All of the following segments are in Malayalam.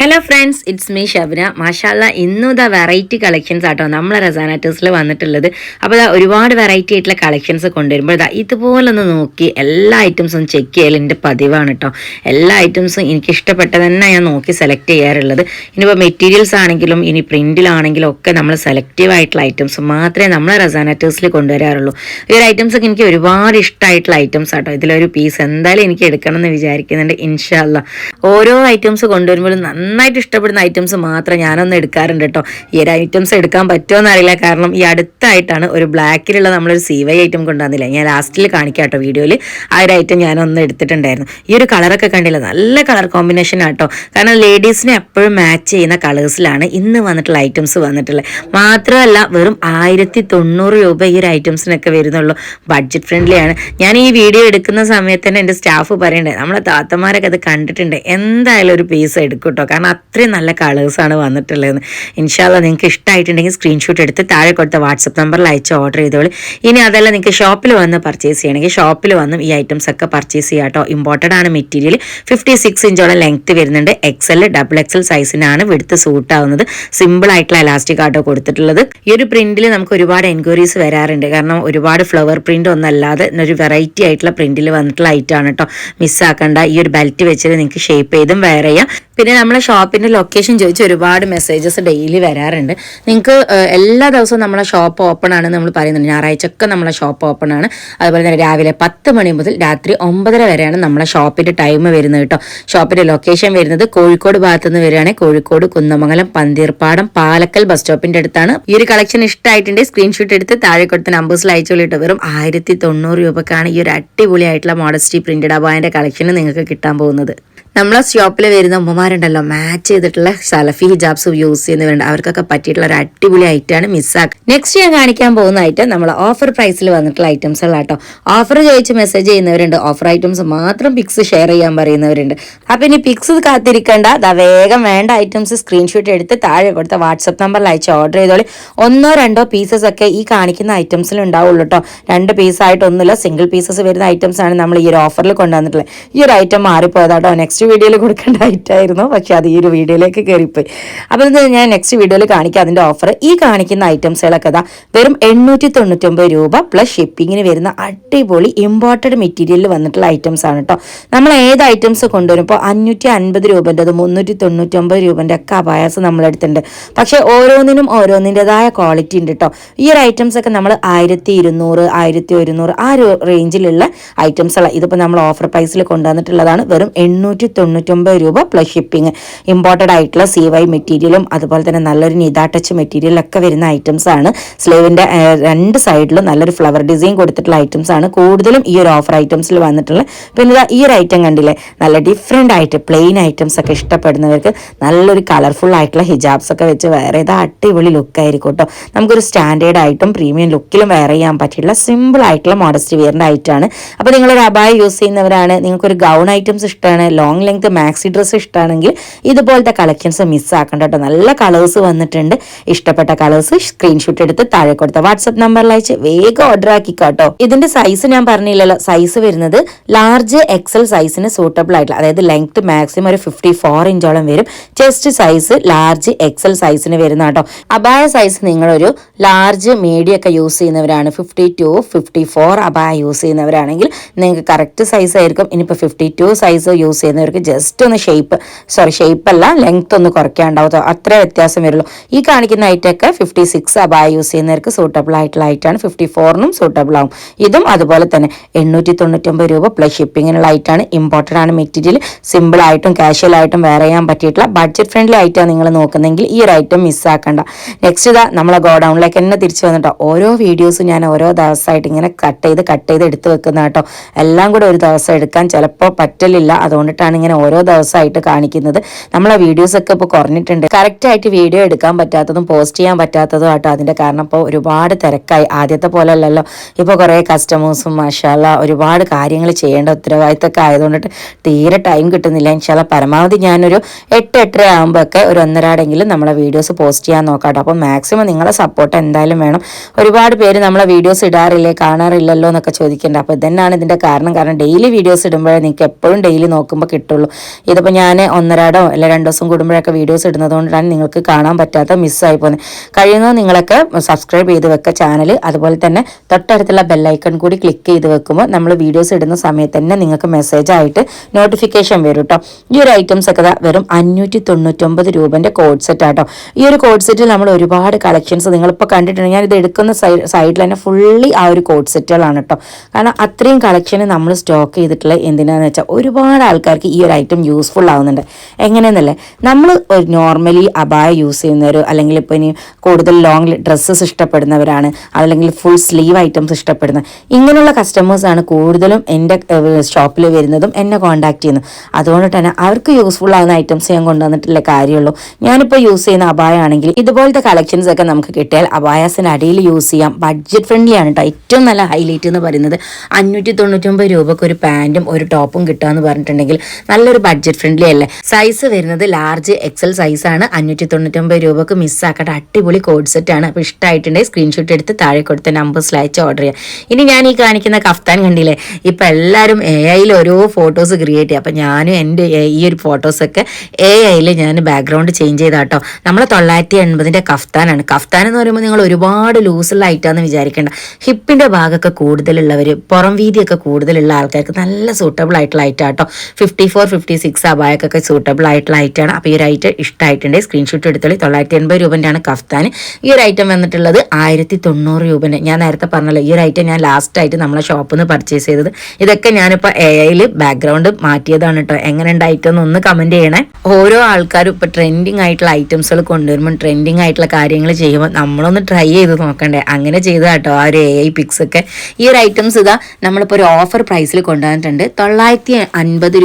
Hello friends it's me Shabna മാഷാല്ല ഇന്നും ഇതാ വെറൈറ്റി കളക്ഷൻസ് ആട്ടോ നമ്മളെ റസാനാറ്റേഴ്സിൽ വന്നിട്ടുള്ളത്. അപ്പോൾ ഇതാ ഒരുപാട് വെറൈറ്റി ആയിട്ടുള്ള കളക്ഷൻസ് കൊണ്ടുവരുമ്പോൾ ഇതാ ഇതുപോലെ ഒന്ന് നോക്കി എല്ലാ ഐറ്റംസും ചെക്ക് ചെയ്യൽ എന്റെ പതിവാണ് കേട്ടോ എല്ലാ ഐറ്റംസും എനിക്ക് ഇഷ്ടപ്പെട്ട തന്നെ ഞാൻ നോക്കി സെലക്ട് ചെയ്യാറുള്ളത്. ഇനിയിപ്പോൾ മെറ്റീരിയൽസ് ആണെങ്കിലും ഇനി പ്രിന്റിലാണെങ്കിലും ഒക്കെ നമ്മൾ സെലക്റ്റീവ് ആയിട്ടുള്ള ഐറ്റംസ് മാത്രമേ നമ്മളെ റസാനാറ്റേഴ്സിൽ കൊണ്ടുവരാറുള്ളൂ. ഈ ഒരു ഐറ്റംസ് ഒക്കെ എനിക്ക് ഒരുപാട് ഇഷ്ടമായിട്ടുള്ള ഐറ്റംസ് ആട്ടോ. ഇതിലൊരു പീസ് എന്തായാലും എനിക്ക് എടുക്കണം എന്ന് വിചാരിക്കുന്നുണ്ട് ഇൻഷാല്ല ഓരോ ഐറ്റംസ് കൊണ്ടുവരുമ്പോഴും നന്നായിട്ട് ഇഷ്ടപ്പെടുന്ന ഐറ്റംസ് മാത്രം ഞാനൊന്ന് എടുക്കാറുണ്ട് കേട്ടോ. ഈ ഒരു ഐറ്റംസ് എടുക്കാൻ പറ്റുമോ എന്നറിയില്ല കാരണം ഈ അടുത്തായിട്ടാണ് ഒരു ബ്ലാക്കിലുള്ള നമ്മളൊരു സി വൈ ഐറ്റം കൊണ്ടുവന്നില്ല? ഞാൻ ലാസ്റ്റിൽ കാണിക്കാം കേട്ടോ വീഡിയോയിൽ. ആ ഒരു ഐറ്റം ഞാനൊന്ന് എടുത്തിട്ടുണ്ടായിരുന്നു. ഈ ഒരു കളറൊക്കെ കണ്ടില്ല? നല്ല കളർ കോമ്പിനേഷൻ ആട്ടോ കാരണം ലേഡീസിനെ എപ്പോഴും മാച്ച് ചെയ്യുന്ന കളേഴ്സിലാണ് ഇന്ന് വന്നിട്ടുള്ള ഐറ്റംസ് വന്നിട്ടുള്ളത്. മാത്രമല്ല വെറും ആയിരത്തി തൊണ്ണൂറ് രൂപ ഈ ഒരു ഐറ്റംസിനൊക്കെ വരുന്നുള്ളൂ. ബഡ്ജറ്റ് ഫ്രണ്ട്ലിയാണ് ഞാൻ ഈ വീഡിയോ എടുക്കുന്ന സമയത്ത് തന്നെ എന്റെ സ്റ്റാഫ് പറയണ്ടേ നമ്മളെ താത്തമാരൊക്കെ അത് കണ്ടിട്ടുണ്ട്. എന്തായാലും ഒരു പീസ് എടുക്കും കേട്ടോ കാരണം അത്രയും നല്ല കളേഴ്സാണ് വന്നിട്ടുള്ളതെന്ന്. ഇൻഷാല്ല നിങ്ങൾക്ക് ഇഷ്ടമായിട്ടുണ്ടെങ്കിൽ സ്ക്രീൻഷോട്ട് എടുത്ത് താഴെ കൊടുത്ത വാട്സപ്പ് നമ്പറിൽ അയച്ച് ഓർഡർ ചെയ്തോളൂ. ഇനി അതല്ല നിങ്ങൾക്ക് ഷോപ്പിൽ വന്ന് പർച്ചേസ് ചെയ്യണമെങ്കിൽ ഷോപ്പിൽ വന്നും ഈ ഐറ്റംസ് ഒക്കെ പർച്ചേസ് ചെയ്യാം കേട്ടോ. ഇമ്പോർട്ടന്റ് ആണ് മെറ്റീരിയൽ ഫിഫ്റ്റി സിക്സ് ഇഞ്ചോളം ലെങ്ത് വരുന്നുണ്ട്. എക്സൽ ഡബിൾ എക്സൽ സൈസിനാണ് വിടുത്ത് സൂട്ട് ആവുന്നത്. സിമ്പിൾ ആയിട്ടുള്ള എലാസ്റ്റിക് ആട്ടോ കൊടുത്തിട്ടുള്ളത്. ഈ ഒരു പ്രിന്റിൽ നമുക്ക് ഒരുപാട് എൻക്വയറീസ് വരാറുണ്ട്. കാരണം ഒരുപാട് ഫ്ലവർ പ്രിന്റ് ഒന്നല്ലാതെ ഒരു വെറൈറ്റി ആയിട്ടുള്ള പ്രിന്റിൽ വന്നിട്ടുള്ള ഐറ്റം ആണ് കേട്ടോ. മിസ്സാക്കണ്ട ഈ ഒരു ബെൽറ്റ് വെച്ചിട്ട് നിങ്ങൾക്ക് ഷേപ്പ് ചെയ്തും വെയർ ചെയ്യാം. പിന്നെ നമ്മളെ ഷോപ്പിന്റെ ലൊക്കേഷൻ ചോദിച്ച് ഒരുപാട് മെസ്സേജസ് ഡെയിലി വരാറുണ്ട്. നിങ്ങൾക്ക് എല്ലാ ദിവസവും നമ്മളെ ഷോപ്പ് ഓപ്പൺ ആണ് നമ്മൾ പറയുന്നുണ്ട്. ഞായറാഴ്ച ഒക്കെ നമ്മളെ ഷോപ്പ് ഓപ്പൺ ആണ്. അതുപോലെ തന്നെ രാവിലെ പത്ത് മണി മുതൽ രാത്രി ഒമ്പതര വരെയാണ് നമ്മളെ ഷോപ്പിന്റെ ടൈം വരുന്നത് കേട്ടോ. ഷോപ്പിന്റെ ലൊക്കേഷൻ വരുന്നത് കോഴിക്കോട് ഭാഗത്ത് നിന്ന് വരികയാണെങ്കിൽ കോഴിക്കോട് കുന്നമംഗലം പന്തീർപ്പാടം പാലക്കൽ ബസ് സ്റ്റോപ്പിന്റെ അടുത്താണ്. ഈ ഒരു കളക്ഷൻ ഇഷ്ടമായിട്ടുണ്ട് സ്ക്രീൻഷോട്ട് എടുത്ത് താഴെ കൊടുത്ത നമ്പേഴ്സിൽ അയച്ചോളിട്ട് വെറും ആയിരത്തി തൊണ്ണൂറ് രൂപക്കാണ് ഈ ഒരു അടിപൊളിയായിട്ടുള്ള മോഡസ്റ്റി പ്രിന്റഡ് അബായന്റെ കളക്ഷൻ നിങ്ങൾക്ക് കിട്ടാൻ പോകുന്നത്. നമ്മളെ ഷോപ്പിൽ വരുന്ന ഉമ്മമാരുണ്ടല്ലോ മാച്ച് ചെയ്തിട്ടുള്ള സലഫി ഹിജാബ്സ് യൂസ് ചെയ്യുന്നവരുണ്ട് അവർക്കൊക്കെ പറ്റിയിട്ടുള്ള ഒരു അടിപൊളി ഐറ്റമാണ് മിസ്സാക്ക്. നെക്സ്റ്റ് ഞാൻ കാണിക്കാൻ പോകുന്ന ഐറ്റം നമ്മൾ ഓഫർ പ്രൈസിൽ വന്നിട്ടുള്ള ഐറ്റംസ് ഉള്ള കേട്ടോ ഓഫർ ചോദിച്ച് മെസ്സേജ് ചെയ്യുന്നവരുണ്ട്. ഓഫർ ഐറ്റംസ് മാത്രം പിക്സ് ഷെയർ ചെയ്യാൻ പറയുന്നവരുണ്ട്. അപ്പൊ ഇനി പിക്സ് കാത്തിരിക്കേണ്ട. അതാ വേഗം വേണ്ട ഐറ്റംസ് സ്ക്രീൻഷോട്ട് എടുത്ത് താഴെ കൊടുത്ത വാട്സപ്പ് നമ്പറിൽ അയച്ച് ഓർഡർ ചെയ്തോളി. ഒന്നോ രണ്ടോ പീസസ് ഒക്കെ ഈ കാണിക്കുന്ന ഐറ്റംസിൽ ഉണ്ടാവുള്ളൂ കേട്ടോ രണ്ട് പീസായിട്ടൊന്നുമില്ല സിംഗിൾ പീസസ് വരുന്ന ഐറ്റംസ് ആണ് നമ്മൾ ഈ ഒരു ഓഫറിൽ കൊണ്ടുവന്നിട്ടുള്ളത്. ഈ ഒരു ഐറ്റം മാറിപ്പോയതാട്ടോ. നെക്സ്റ്റ് വീഡിയോയിൽ കൊടുക്കേണ്ട ഐറ്റായിരുന്നു പക്ഷെ അത് ഈ ഒരു വീഡിയോയിലേക്ക് കയറിപ്പോയി. അപ്പോൾ ഇത് ഞാൻ നെക്സ്റ്റ് വീഡിയോയിൽ കാണിക്കാം. അതിന്റെ ഓഫർ ഈ കാണിക്കുന്ന ഐറ്റംസുകളൊക്കെ ഇതാ വെറും എണ്ണൂറ്റി തൊണ്ണൂറ്റൊമ്പത് രൂപ പ്ലസ് ഷിപ്പിങ്ങിന് വരുന്ന അടിപൊളി ഇമ്പോർട്ടഡ് മെറ്റീരിയലിൽ വന്നിട്ടുള്ള ഐറ്റംസ് ആണ് കേട്ടോ നമ്മൾ ഏത് ഐറ്റംസ് കൊണ്ടുവരുമ്പോൾ അഞ്ഞൂറ്റി അൻപത് രൂപന്റെത് മുന്നൂറ്റി തൊണ്ണൂറ്റൊമ്പത് രൂപന്റെ ഒക്കെ അപായാസം നമ്മളെടുത്തിട്ടുണ്ട് പക്ഷേ ഓരോന്നിനും ഓരോന്നിന്റെതായ ക്വാളിറ്റി ഉണ്ട് കേട്ടോ ഈ ഒരു ഐറ്റംസ് ഒക്കെ നമ്മൾ ആയിരത്തി ഇരുന്നൂറ് ആയിരത്തി ഒരുന്നൂറ് ആ ഒരു റേഞ്ചിലുള്ള ഐറ്റംസുകളാണ് ഇതിപ്പോൾ നമ്മൾ ഓഫർ പ്രൈസിൽ കൊണ്ടുവന്നിട്ടുള്ളതാണ്. വെറും എണ്ണൂറ്റി തൊണ്ണൂറ്റൊമ്പത് രൂപ പ്ലസ് ഷിപ്പിംഗ് ഇമ്പോർട്ടഡ് ആയിട്ടുള്ള സി വൈ മെറ്റീരിയലും അതുപോലെ തന്നെ നല്ലൊരു നിതാ ടച്ച് മെറ്റീരിയലൊക്കെ വരുന്ന ഐറ്റംസ് ആണ്. സ്ലീവിന്റെ രണ്ട് സൈഡിലും നല്ലൊരു ഫ്ലവർ ഡിസൈൻ കൊടുത്തിട്ടുള്ള ഐറ്റംസ് ആണ്. കൂടുതലും ഈ ഒരു ഓഫർ ഐറ്റംസിൽ വന്നിട്ടുള്ളത് പിന്നെ ഈ ഒരു ഐറ്റം കണ്ടില്ലേ? നല്ല ഡിഫറെന്റ് ആയിട്ട് പ്ലെയിൻ ഐറ്റംസ് ഒക്കെ ഇഷ്ടപ്പെടുന്നവർക്ക് നല്ലൊരു കളർഫുൾ ആയിട്ടുള്ള ഹിജാബ്സ് ഒക്കെ വെച്ച് വേറെ ഇത് അടിപൊളി ലുക്കായിരിക്കും കേട്ടോ നമുക്കൊരു സ്റ്റാൻഡേർഡ് ആയിട്ടും പ്രീമിയം ലുക്കിലും വെയർ ചെയ്യാൻ പറ്റിയുള്ള സിമ്പിൾ ആയിട്ടുള്ള മോഡസ്റ്റ് വിയറിന്റെ ഐറ്റമാണ് അപ്പോൾ നിങ്ങളൊരു അബായ യൂസ് ചെയ്യുന്നവരാണ്. നിങ്ങൾക്കൊരു ഗൗൺ ഐറ്റംസ് ഇഷ്ടമാണ് ലോങ് ലെങ്ത് മാക്സി ഡ്രസ്സ് ഇഷ്ടമാണെങ്കിൽ ഇതുപോലത്തെ കളക്ഷൻസ് മിസ്സാക്കണ്ട കേട്ടോ നല്ല കളേഴ്സ് വന്നിട്ടുണ്ട്. ഇഷ്ടപ്പെട്ട കളേഴ്സ് സ്ക്രീൻഷോട്ട് എടുത്ത് താഴെ കൊടുത്ത വാട്സപ്പ് നമ്പറിൽ അയച്ച് വേഗം ഓർഡർ ആക്കി കേട്ടോ ഇതിന്റെ സൈസ് ഞാൻ പറഞ്ഞില്ലല്ലോ. സൈസ് വരുന്നത് ലാർജ് എക്സൽ സൈസിന് സൂട്ടബിൾ ആയിട്ടുള്ള അതായത് ലെങ്ത് മാക്സിമം ഒരു ഫിഫ്റ്റി ഫോർ ഇഞ്ചോളം വരും. ചെസ്റ്റ് സൈസ് ലാർജ് എക്സൽ സൈസിന് വരുന്ന കേട്ടോ അബായ സൈസ് നിങ്ങളൊരു ലാർജ് മീഡിയം ഒക്കെ യൂസ് ചെയ്യുന്നവരാണ്. ഫിഫ്റ്റി ടു ഫിഫ്റ്റി ഫോർ അബായ യൂസ് ചെയ്യുന്നവരാണെങ്കിൽ നിങ്ങൾക്ക് കറക്റ്റ് സൈസ് ആയിരിക്കും. ഇനിയിപ്പോൾ ഫിഫ്റ്റി ടു സൈസ് യൂസ് ചെയ്യുന്നവർക്ക് ജസ്റ്റ് ഒന്ന് ഷേപ്പ് സോറി ഷേപ്പ് അല്ല ലെങ്ത് ഒന്ന് കുറയ്ക്കാണ്ടാവും. അത്ര വ്യത്യാസം വരുള്ളൂ. ഈ കാണിക്കുന്ന ഐറ്റൊക്കെ ഫിഫ്റ്റി സിക്സ് അബായ യൂസ് ചെയ്യുന്നവർക്ക് സൂട്ടബിൾ ആയിട്ടുള്ള ഐറ്റാണ് ഫിഫ്റ്റി ഫോറിനും സൂട്ടബിൾ ആവും. ഇതും അതുപോലെ തന്നെ എണ്ണൂറ്റി തൊണ്ണൂറ്റൊമ്പത് രൂപ പ്ലസ് ഷിപ്പിങ്ങിനുള്ള ഐറ്റാണ് ഇമ്പോർട്ടന്റ് ആണ്. മെറ്റീരിയൽ സിമ്പിൾ ആയിട്ടും കാഷ്വൽ ആയിട്ടും വെയർ ചെയ്യാൻ പറ്റിയിട്ടുള്ള ബഡ്ജറ്റ് ഫ്രണ്ട്ലി ഐറ്റാണ് നിങ്ങൾ നോക്കുന്നതെങ്കിൽ ഈ ഒരു ഐറ്റം മിസ്സാക്കണ്ട നെക്സ്റ്റ് ഇതാ നമ്മളെ ഗോഡൗണിലേക്ക് തന്നെ തിരിച്ചു വന്നിട്ടോ. ഓരോ വീഡിയോസും ഞാൻ ഓരോ ദിവസമായിട്ട് ഇങ്ങനെ കട്ട് ചെയ്ത് കട്ട് ചെയ്ത് എടുത്ത് വെക്കുന്ന കേട്ടോ എല്ലാം കൂടെ ഒരു ദിവസം എടുക്കാൻ ചിലപ്പോൾ പറ്റലില്ല. അതുകൊണ്ടിട്ടാണ് ഇങ്ങനെ ഓരോ ദിവസമായിട്ട് കാണിക്കുന്നത്. നമ്മളെ വീഡിയോസ് ഒക്കെ ഇപ്പോൾ കുറഞ്ഞിട്ടുണ്ട്. കറക്റ്റ് ആയിട്ട് വീഡിയോ എടുക്കാൻ പറ്റാത്തതും പോസ്റ്റ് ചെയ്യാൻ പറ്റാത്തതും ആട്ടോ അതിന്റെ കാരണം. ഇപ്പോൾ ഒരുപാട് തിരക്കായി. ആദ്യത്തെ പോലെ അല്ലല്ലോ. ഇപ്പോൾ കുറേ കസ്റ്റമേഴ്സും മഷാല ഒരുപാട് കാര്യങ്ങൾ ചെയ്യേണ്ട ഉത്തരവാദിത്തമൊക്കെ ആയതുകൊണ്ടിട്ട് തീരെ ടൈം കിട്ടുന്നില്ല. ഇൻഷാല്ല പരമാവധി ഞാനൊരു എട്ട് എട്ടര ആകുമ്പോഴൊക്കെ ഒരു ഒന്നരാടെങ്കിലും നമ്മളെ വീഡിയോസ് പോസ്റ്റ് ചെയ്യാൻ നോക്കാട്ടോ. അപ്പോൾ മാക്സിമം നിങ്ങളെ സപ്പോർട്ട് എന്തായാലും വേണം. ഒരുപാട് പേര് നമ്മളെ വീഡിയോസ് ഇടാറില്ലേ കാണാറില്ലല്ലോ എന്നൊക്കെ ചോദിക്കേണ്ട. അപ്പോൾ ഇതന്നെയാണ് ഇതിന്റെ കാരണം. കാരണം ഡെയിലി വീഡിയോസ് ഇടുമ്പോഴേ നിങ്ങൾക്ക് എപ്പോഴും ഡെയിലി നോക്കുമ്പോൾ കിട്ടും. കിട്ടുള്ളൂ ഇതിപ്പോൾ ഞാൻ ഒന്നരാടോ അല്ല രണ്ട് ദിവസം കൂടുമ്പോഴൊക്കെ വീഡിയോസ് ഇടുന്നതുകൊണ്ടാണ് നിങ്ങൾക്ക് കാണാൻ പറ്റാത്ത മിസ്സായി പോകുന്നത് കഴിയുന്നത് നിങ്ങളൊക്കെ സബ്സ്ക്രൈബ് ചെയ്ത് വെക്കുക ചാനൽ അതുപോലെ തന്നെ തൊട്ടടുത്തുള്ള ബെല്ലൈക്കൺ കൂടി ക്ലിക്ക് ചെയ്ത് വെക്കുമ്പോൾ നമ്മൾ വീഡിയോസ് ഇടുന്ന സമയത്ത് തന്നെ നിങ്ങൾക്ക് മെസ്സേജ് ആയിട്ട് നോട്ടിഫിക്കേഷൻ വരും കേട്ടോ ഈ ഒരു ഐറ്റംസ് ഒക്കെ വെറും അഞ്ഞൂറ്റി തൊണ്ണൂറ്റൊമ്പത് രൂപന്റെ കോഡ് സെറ്റ് ആട്ടോ. ഈ ഒരു കോഡ് സെറ്റിൽ നമ്മൾ ഒരുപാട് കളക്ഷൻസ് നിങ്ങളിപ്പോൾ കണ്ടിട്ടുണ്ട്. ഞാൻ ഇത് എടുക്കുന്ന സൈഡിൽ തന്നെ ഫുള്ളി ആ ഒരു കോഡ് സെറ്റുകളാണ് കേട്ടോ കാരണം അത്രയും കളക്ഷൻ നമ്മൾ സ്റ്റോക്ക് ചെയ്തിട്ടുള്ള എന്തിനാന്ന് വെച്ചാൽ ഒരുപാട് ആൾക്കാർക്ക് ഒരു ഐറ്റം യൂസ്ഫുൾ ആവുന്നുണ്ട്. എങ്ങനെയെന്നല്ലേ? നമ്മൾ ഒരു നോർമലി അബായ യൂസ് ചെയ്യുന്നവരോ അല്ലെങ്കിൽ ഇപ്പോൾ ഇനി കൂടുതൽ ലോങ് ഡ്രസ്സസ് ഇഷ്ടപ്പെടുന്നവരാണ് അല്ലെങ്കിൽ ഫുൾ സ്ലീവ് ഐറ്റംസ് ഇഷ്ടപ്പെടുന്ന ഇങ്ങനെയുള്ള കസ്റ്റമേഴ്സാണ് കൂടുതലും എന്റെ ഷോപ്പിൽ വരുന്നതും എന്നെ കോൺടാക്ട് ചെയ്യുന്നത്. അതുകൊണ്ട് തന്നെ അവർക്ക് യൂസ്ഫുൾ ആകുന്ന ഐറ്റംസ് ഞാൻ കൊണ്ടുവന്നിട്ടില്ല കാര്യമുള്ളൂ. ഞാനിപ്പോൾ യൂസ് ചെയ്യുന്ന അബായ ആണെങ്കിൽ ഇതുപോലത്തെ കളക്ഷൻസ് ഒക്കെ നമുക്ക് കിട്ടിയാൽ അബായാസിന് അടിയിൽ യൂസ് ചെയ്യാം. ബഡ്ജറ്റ് ഫ്രണ്ട്ലി ആണ് കേട്ടോ ഏറ്റവും നല്ല ഹൈലൈറ്റ് എന്ന് പറയുന്നത് അഞ്ഞൂറ്റി തൊണ്ണൂറ്റൊമ്പത് രൂപക്ക് ഒരു പാന്റും ഒരു ടോപ്പും കിട്ടുക എന്ന് പറഞ്ഞിട്ടുണ്ടെങ്കിൽ നല്ലൊരു ബഡ്ജറ്റ് ഫ്രണ്ട്ലി അല്ലേ? സൈസ് വരുന്നത് ലാർജ് എക്സൽ സൈസാണ് അഞ്ഞൂറ്റി തൊണ്ണൂറ്റൊമ്പത് രൂപക്ക് മിസ്സാക്കട്ടെ അടിപൊളി കോഡ് സെറ്റ് ആണ്. അപ്പോൾ ഇഷ്ടമായിട്ടുണ്ടെങ്കിൽ സ്ക്രീൻഷോട്ട് എടുത്ത് താഴെ കൊടുത്ത നമ്പർ അയച്ച് ഓർഡർ ചെയ്യാം. ഇനി ഞാൻ ഈ കാണിക്കുന്ന കഫ്താൻ കണ്ടില്ലേ? ഇപ്പം എല്ലാവരും എ ഐയിൽ ഓരോ ഫോട്ടോസ് ക്രിയേറ്റ് ചെയ്യും. അപ്പം ഞാനും എന്റെ ഈ ഒരു ഫോട്ടോസൊക്കെ എ ഐയിൽ ഞാൻ ബാക്ക്ഗ്രൗണ്ട് ചേഞ്ച് ചെയ്താട്ടോ നമ്മൾ തൊള്ളായിരത്തി എൺപതിന്റെ കഫ്താനാണ് കഫ്താൻ എന്ന് പറയുമ്പോൾ നിങ്ങൾ ഒരുപാട് ലൂസുള്ള ഐറ്റാന്ന് വിചാരിക്കേണ്ട. ഹിപ്പിന്റെ ഭാഗമൊക്കെ കൂടുതലുള്ളവർ പുറം വീതിയൊക്കെ കൂടുതലുള്ള ആൾക്കാർക്ക് നല്ല സൂട്ടബിൾ ആയിട്ടുള്ള ഐറ്റാട്ടോ ഫിഫ്റ്റി ഫോർ ഫിഫ്റ്റി സിക്സ് അബായക്കൊക്കെ സൂട്ടബിൾ ആയിട്ടുള്ള ഐറ്റമാണ് അപ്പോൾ ഈ ഒരു ഐറ്റം ഇഷ്ടമായിട്ടുണ്ട് സ്ക്രീൻഷോട്ട് എടുത്തോളി. തൊള്ളായിരത്തി എൺപത് രൂപന്റെയാണ് കഫ്താൻ ഈ ഒരു ഐറ്റം വന്നിട്ടുള്ളത് ആയിരത്തി തൊണ്ണൂറ് രൂപന്റെ. ഞാൻ നേരത്തെ പറഞ്ഞല്ലോ ഈ ഒരു ഐറ്റം ഞാൻ ലാസ്റ്റ് ആയിട്ട് നമ്മളെ ഷോപ്പിൽ നിന്ന് പർച്ചേസ് ചെയ്തത്. ഇതൊക്കെ ഞാനിപ്പോൾ എ ഐയിൽ ബാക്ക്ഗ്രൗണ്ട് മാറ്റിയതാണ് കേട്ടോ എങ്ങനെ ഉണ്ട് ഐറ്റം എന്ന് ഒന്ന് കമന്റ് ചെയ്യണേ. ഓരോ ആൾക്കാരും ഇപ്പോൾ ട്രെൻഡിങ് ആയിട്ടുള്ള ഐറ്റംസുകൾ കൊണ്ടുവരുമ്പോൾ ട്രെൻഡിങ് ആയിട്ടുള്ള കാര്യങ്ങൾ ചെയ്യുമ്പോൾ നമ്മളൊന്ന് ട്രൈ ചെയ്ത് നോക്കണ്ടേ. അങ്ങനെ ചെയ്ത കേട്ടോ ആ ഒരു എ ഐ പിക്സ് ഒക്കെ. ഈ ഒരു ഐറ്റംസ് ഇതാ നമ്മളിപ്പോൾ ഒരു ഓഫർ പ്രൈസിൽ കൊണ്ടുവന്നിട്ടുണ്ട്. തൊള്ളായിരത്തി അൻപത്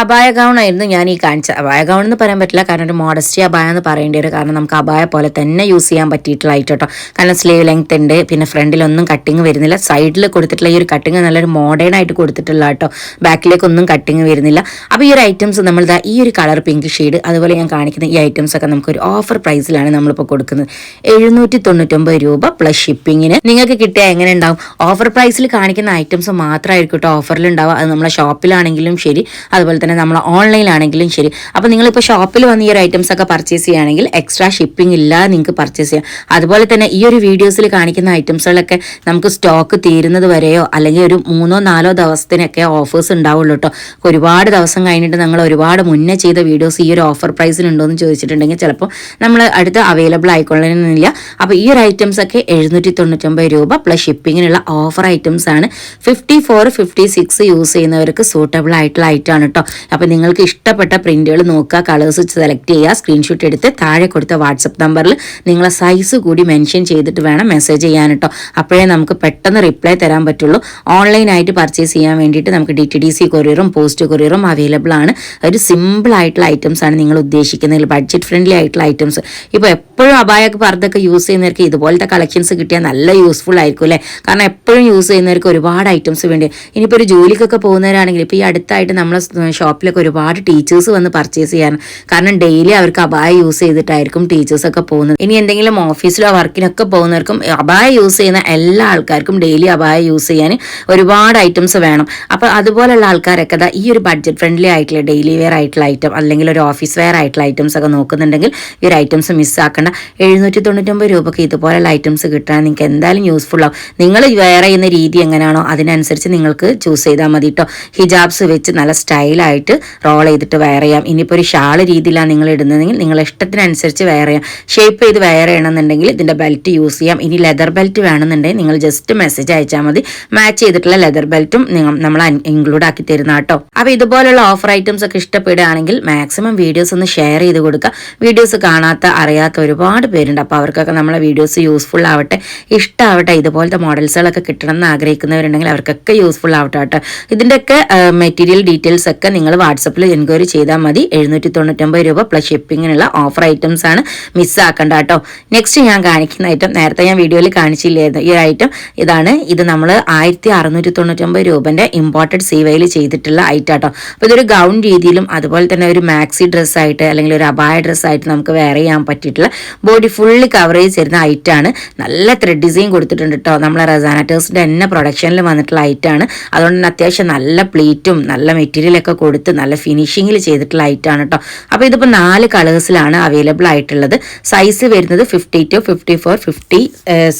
അപായ ഗൗൺ ആയിരുന്നു ഞാൻ ഈ കാണിച്ചത് അപായ ഗൗൺ എന്ന് പറയാൻ പറ്റില്ല. കാരണം ഒരു മോഡസ്റ്റി അബായ എന്ന് പറയേണ്ടി വരും. കാരണം നമുക്ക് അപായ പോലെ തന്നെ യൂസ് ചെയ്യാൻ പറ്റിയിട്ടുള്ള കേട്ടോ കാരണം സ്ലീവ് ലെങ്ത് ഉണ്ട്. പിന്നെ ഫ്രണ്ടിലൊന്നും കട്ടിങ് വരുന്നില്ല. സൈഡിൽ കൊടുത്തിട്ടുള്ള ഈ ഒരു കട്ടിങ് നല്ലൊരു മോഡേൺ ആയിട്ട് കൊടുത്തിട്ടുള്ള കേട്ടോ ബാക്കിലേക്കൊന്നും കട്ടിങ് വരുന്നില്ല. അപ്പോൾ ഈ ഒരു ഐറ്റംസ് നമ്മൾ ഈ ഒരു കളർ പിങ്ക് ഷെയ്ഡ് അതുപോലെ ഞാൻ കാണിക്കുന്ന ഈ ഐറ്റംസ് ഒക്കെ നമുക്ക് ഒരു ഓഫർ പ്രൈസിലാണ് നമ്മളിപ്പോൾ കൊടുക്കുന്നത്. എഴുന്നൂറ്റി തൊണ്ണൂറ്റൊമ്പത് രൂപ പ്ലസ് ഷിപ്പിങ്ങിന് നിങ്ങൾക്ക് കിട്ടിയാൽ എങ്ങനെ ഉണ്ടാവും? ഓഫർ പ്രൈസിൽ കാണിക്കുന്ന ഐറ്റംസ് മാത്രമായിരിക്കും കേട്ടോ ഓഫറിൽ ഉണ്ടാവുക. അത് നമ്മളെ ഷോപ്പിലാണെങ്കിലും ശരി. അതുപോലെ തന്നെ നമ്മൾ ഓൺലൈനിലാണെങ്കിലും ശരി. അപ്പോൾ നിങ്ങളിപ്പോൾ ഷോപ്പിൽ വന്ന് ഈ ഒരു ഐറ്റംസ് ഒക്കെ പർച്ചേസ് ചെയ്യുകയാണെങ്കിൽ എക്സ്ട്രാ ഷിപ്പിംഗ് ഇല്ലാതെ നിങ്ങൾക്ക് പർച്ചേസ് ചെയ്യാം. അതുപോലെ തന്നെ ഈ ഒരു വീഡിയോസിൽ കാണിക്കുന്ന ഐറ്റംസുകളൊക്കെ നമുക്ക് സ്റ്റോക്ക് തീരുന്നത് വരെയോ അല്ലെങ്കിൽ ഒരു മൂന്നോ നാലോ ദിവസത്തിനൊക്കെ ഓഫേഴ്സ് ഉണ്ടാവുള്ളൂ കേട്ടോ ഒരുപാട് ദിവസം കഴിഞ്ഞിട്ട് നമ്മൾ ഒരുപാട് മുന്നേ ചെയ്ത വീഡിയോസ് ഈ ഒരു ഓഫർ പ്രൈസിൽ ഉണ്ടോ എന്ന് ചോദിച്ചിട്ടുണ്ടെങ്കിൽ ചിലപ്പോൾ നമ്മൾ അടുത്ത് അവൈലബിൾ ആയിക്കൊള്ളണമെന്നില്ല. അപ്പോൾ ഈ ഒരു ഐറ്റംസ് ഒക്കെ എഴുന്നൂറ്റി തൊണ്ണൂറ്റൊമ്പത് രൂപ പ്ലസ് ഷിപ്പിങ്ങിനുള്ള ഓഫർ ഐറ്റംസ് ആണ്. Fifty four fifty six use ചെയ്യുന്നവർക്ക് സൂട്ടബിൾ ആയിട്ടുള്ള ഐറ്റം ആണ് കേട്ടോ അപ്പോൾ നിങ്ങൾക്ക് ഇഷ്ടപ്പെട്ട പ്രിന്റുകൾ നോക്കുക കളേഴ്സ് സെലക്ട് ചെയ്യുക സ്ക്രീൻഷോട്ട് എടുത്ത് താഴെ കൊടുത്ത വാട്സപ്പ് നമ്പറിൽ നിങ്ങളെ സൈസ് കൂടി മെൻഷൻ ചെയ്തിട്ട് വേണം മെസ്സേജ് ചെയ്യാൻ കേട്ടോ അപ്പോഴേ നമുക്ക് പെട്ടെന്ന് റിപ്ലൈ തരാൻ പറ്റുള്ളൂ. ഓൺലൈനായിട്ട് പർച്ചേസ് ചെയ്യാൻ വേണ്ടിയിട്ട് നമുക്ക് ഡി ടി ഡി സി കൊറിയറും പോസ്റ്റ് കൊറിയറും അവൈലബിൾ ആണ്. ഒരു സിമ്പിൾ ആയിട്ടുള്ള ഐറ്റംസ് ആണ് നിങ്ങൾ ഉദ്ദേശിക്കുന്നതിൽ. ബഡ്ജറ്റ് ഫ്രണ്ട്ലി ആയിട്ടുള്ള ഐറ്റംസ് ഇപ്പോൾ എപ്പോഴും അബായക്ക് പർദ്ദൊക്കെ യൂസ് ചെയ്യുന്നവർക്ക് ഇതുപോലത്തെ കളക്ഷൻസ് കിട്ടിയാൽ നല്ല യൂസ്ഫുൾ ആയിരിക്കും അല്ലേ? കാരണം എപ്പോഴും യൂസ് ചെയ്യുന്നവർക്ക് ഒരുപാട് ഐറ്റംസ് വേണ്ടി ഇനിയിപ്പോൾ ഒരു ജോലിക്കൊക്കെ പോകുന്നവരാണെങ്കിൽ ഇപ്പോൾ ഈ അടുത്തായിട്ട് നമ്മളെ ഷോപ്പിലൊക്കെ ഒരുപാട് ടീച്ചേഴ്സ് വന്ന് പർച്ചേസ് ചെയ്യാൻ. കാരണം ഡെയിലി അവർക്ക് അബായ യൂസ് ചെയ്തിട്ടായിരിക്കും ടീച്ചേഴ്സ് ഒക്കെ പോകുന്നത്. ഇനി എന്തെങ്കിലും ഓഫീസിലോ വർക്കിനൊക്കെ പോകുന്നവർക്കും അബായ യൂസ് ചെയ്യുന്ന എല്ലാ ആൾക്കാർക്കും ഡെയിലി അബായ യൂസ് ചെയ്യാൻ ഒരുപാട് ഐറ്റംസ് വേണം. അപ്പോൾ അതുപോലുള്ള ആൾക്കാരൊക്കെ ഈ ഒരു ബഡ്ജറ്റ് ഫ്രണ്ട്ലി ആയിട്ടുള്ള ഡെയിലി വെയർ ആയിട്ടുള്ള ഐറ്റം അല്ലെങ്കിൽ ഒരു ഓഫീസ് വെയർ ആയിട്ടുള്ള ഐറ്റംസ് ഒക്കെ നോക്കുന്നുണ്ടെങ്കിൽ ഈ ഒരു ഐറ്റംസ് മിസ്സാക്കേണ്ട എഴുന്നൂറ്റി തൊണ്ണൂറ്റൊമ്പത് രൂപയ്ക്ക് ഇതുപോലുള്ള ഐറ്റംസ് കിട്ടാൻ നിങ്ങൾക്ക് എന്തായാലും യൂസ്ഫുൾ ആവും. നിങ്ങൾ വെയർ ചെയ്യുന്ന രീതി എങ്ങനെയാണോ അതിനനുസരിച്ച് നിങ്ങൾക്ക് ചൂസ് ചെയ്താൽ മതി കേട്ടോ ഹിജാബ്സ് വെച്ച് നല്ല സ്റ്റൈലായിട്ട് റോൾ ചെയ്തിട്ട് വെയർ ചെയ്യാം. ഇനിയിപ്പോൾ ഒരു ഷാൾ രീതിയിലാണ് നിങ്ങൾ ഇടുന്നതെങ്കിൽ നിങ്ങൾ ഇഷ്ടത്തിനനുസരിച്ച് വെയർ ചെയ്യാം. ഷേപ്പ് ചെയ്ത് വെയർ ചെയ്യണമെന്നുണ്ടെങ്കിൽ ഇതിന്റെ ബെൽറ്റ് യൂസ് ചെയ്യാം. ഇനി ലെതർ ബെൽറ്റ് വേണമെന്നുണ്ടെങ്കിൽ നിങ്ങൾ ജസ്റ്റ് മെസ്സേജ് അയച്ചാൽ മതി. മാച്ച് ചെയ്തിട്ടുള്ള ലെതർ ബെൽറ്റും നമ്മൾ ഇൻക്ലൂഡ് ആക്കി തരുന്ന കേട്ടോ അപ്പോൾ ഇതുപോലുള്ള ഓഫർ ഐറ്റംസ് ഒക്കെ ഇഷ്ടപ്പെടുകയാണെങ്കിൽ മാക്സിമം വീഡിയോസ് ഒന്ന് ഷെയർ ചെയ്ത് കൊടുക്കുക. വീഡിയോസ് കാണാത്ത അറിയാത്ത ഒരുപാട് പേരുണ്ട്. അപ്പോൾ അവർക്കൊക്കെ നമ്മളെ വീഡിയോസ് യൂസ്ഫുൾ ആവട്ടെ ഇഷ്ടമാവട്ടെ ഇതുപോലത്തെ മോഡൽസുകളൊക്കെ കിട്ടണം എന്ന് ആഗ്രഹിക്കുന്നവരുണ്ടെങ്കിൽ അവർക്കൊക്കെ യൂസ്ഫുൾ ആവട്ടെ കേട്ടോ ഇതിന്റെയൊക്കെ മെറ്റീരിയൽ ഡീറ്റെയിൽസ് ഒക്കെ നിങ്ങൾ വാട്സപ്പിൽ എൻക്വയറി ചെയ്താൽ മതി. എഴുന്നൂറ്റി തൊണ്ണൂറ്റൊമ്പത് രൂപ പ്ലസ് ഷിപ്പിങ്ങിനുള്ള ഓഫർ ഐറ്റംസ് ആണ് മിസ്സാക്കണ്ട കേട്ടോ നെക്സ്റ്റ് ഞാൻ കാണിക്കുന്ന ഐറ്റം നേരത്തെ ഞാൻ വീഡിയോയിൽ കാണിച്ചില്ലായിരുന്നു. ഈ ഐറ്റം ഇതാണ്. ഇത് നമ്മൾ ആയിരത്തി അറുന്നൂറ്റി തൊണ്ണൂറ്റൊമ്പത് രൂപന്റെ ഇമ്പോർട്ടഡ് സീവയിൽ ചെയ്തിട്ടുള്ള ഐറ്റം കേട്ടോ അപ്പോൾ ഇതൊരു ഗൗൺ രീതിയിലും അതുപോലെ തന്നെ ഒരു മാക്സി ഡ്രസ്സായിട്ട് അല്ലെങ്കിൽ ഒരു അബായ ഡ്രസ്സായിട്ട് നമുക്ക് വെയർ ചെയ്യാൻ പറ്റിയിട്ടുള്ള ബോഡി ഫുള്ളി കവറേജ് തരുന്ന ഐറ്റാണ് നല്ല ത്രെഡ് ഡിസൈൻ കൊടുത്തിട്ടുണ്ട് കേട്ടോ നമ്മളെ റസാനാറ്റേഴ്സിന്റെ തന്നെ പ്രൊഡക്ഷനിൽ വന്നിട്ടുള്ള ഐറ്റാണ് അതുകൊണ്ട് തന്നെ അത്യാവശ്യം നല്ല പ്ലീറ്റും നല്ല മെറ്റീരിയൽ ഒക്കെ കൊടുത്ത് നല്ല ഫിനിഷിങ്ങിൽ ചെയ്തിട്ടുള്ള ഐറ്റാണ് കേട്ടോ അപ്പോൾ ഇതിപ്പോൾ നാല് കളേഴ്സിലാണ് അവൈലബിൾ ആയിട്ടുള്ളത്. സൈസ് വരുന്നത് fifty two fifty four fifty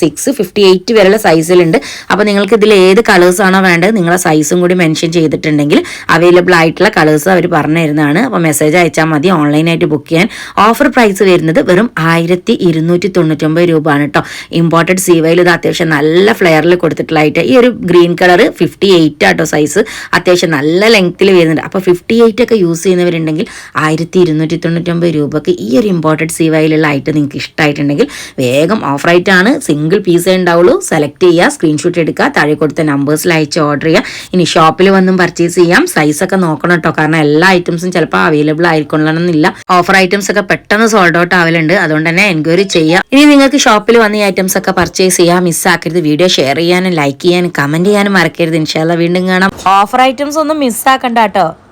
six fifty eight വരെയുള്ള സൈസിലുണ്ട് അപ്പോൾ നിങ്ങൾക്ക് ഇതിൽ ഏത് കളേഴ്സാണോ വേണ്ടത് നിങ്ങളുടെ സൈസും കൂടി മെൻഷൻ ചെയ്തിട്ടുണ്ടെങ്കിൽ അവൈലബിൾ ആയിട്ടുള്ള കളേഴ്സ് അവർ പറഞ്ഞു തരുന്നതാണ്. അപ്പോൾ മെസ്സേജ് അയച്ചാൽ മതി ഓൺലൈനായിട്ട് ബുക്ക് ചെയ്യാൻ. ഓഫർ പ്രൈസ് വരുന്നത് വെറും ആയിരത്തി ഇരുന്നൂറ്റി തൊണ്ണൂറ്റൊമ്പത് രൂപയാണ് കേട്ടോ ഇമ്പോർട്ടഡ് സീവയിൽ ഇത് അത്യാവശ്യം നല്ല ഫ്ലെയറിൽ കൊടുത്തിട്ടുള്ള കൊടുത്തിട്ടുള്ളതായിട്ട് ഈ ഒരു ഗ്രീൻ കളർ ഫിഫ്റ്റി എയ്റ്റ് ആട്ടോ സൈസ് അത്യാവശ്യം നല്ല ലെങ്ത്തിൽ വരുന്നുണ്ട് അപ്പോൾ ഫിഫ്റ്റി എയ്റ്റ് ഒക്കെ യൂസ് ചെയ്യുന്നവരുണ്ടെങ്കിൽ ആയിരത്തി ഇരുന്നൂറ്റി തൊണ്ണൂറ്റൊമ്പത് രൂപക്ക് ഈ ഒരു ഇമ്പോർട്ടഡ് സീവയിലുള്ള ഐറ്റം നിങ്ങൾക്ക് ഇഷ്ടമായിട്ടുണ്ടെങ്കിൽ വേഗം ഓഫർ ആണ് സിംഗിൾ പീസേ ഉണ്ടാവുള്ളൂ. സെലക്ട് ചെയ്യുക സ്ക്രീൻഷോട്ട് എടുക്കുക താഴെ കൊടുത്ത നമ്പേഴ്സിൽ അയച്ച് ഓർഡർ ചെയ്യുക. ഇനി ഷോപ്പിൽ വന്നും പർച്ചേസ് ചെയ്യാം. സൈസൊക്കെ നോക്കണം കേട്ടോ കാരണം എല്ലാ ഐറ്റംസും ചിലപ്പോൾ അവൈലബിൾ ആയിരിക്കണമെന്നില്ല ഓഫർ ഐറ്റംസ് ഒക്കെ പെട്ടെന്ന് സോൾഡ് ഔട്ട് ആവലുണ്ട്. അതുകൊണ്ട് തന്നെ എൻക്വയറി ചെയ്യുക. ഇനി നിങ്ങൾക്ക് ഷോപ്പിൽ വന്ന് ഈ ഐറ്റംസ് ഒക്കെ പർച്ചേസ് ചെയ്യാം. മിസ്സാക്കരുത് വീഡിയോ ഷെയർ ചെയ്യാനും ലൈക്ക് ചെയ്യാനും കമന്റ് ചെയ്യാനും മറക്കരുത്. ഇൻഷാല്ല വീണ്ടും കാണാം. ഓഫർ ഐറ്റംസ് ഒന്നും മിസ്സാക്കണ്ട കേട്ടോ 있어요.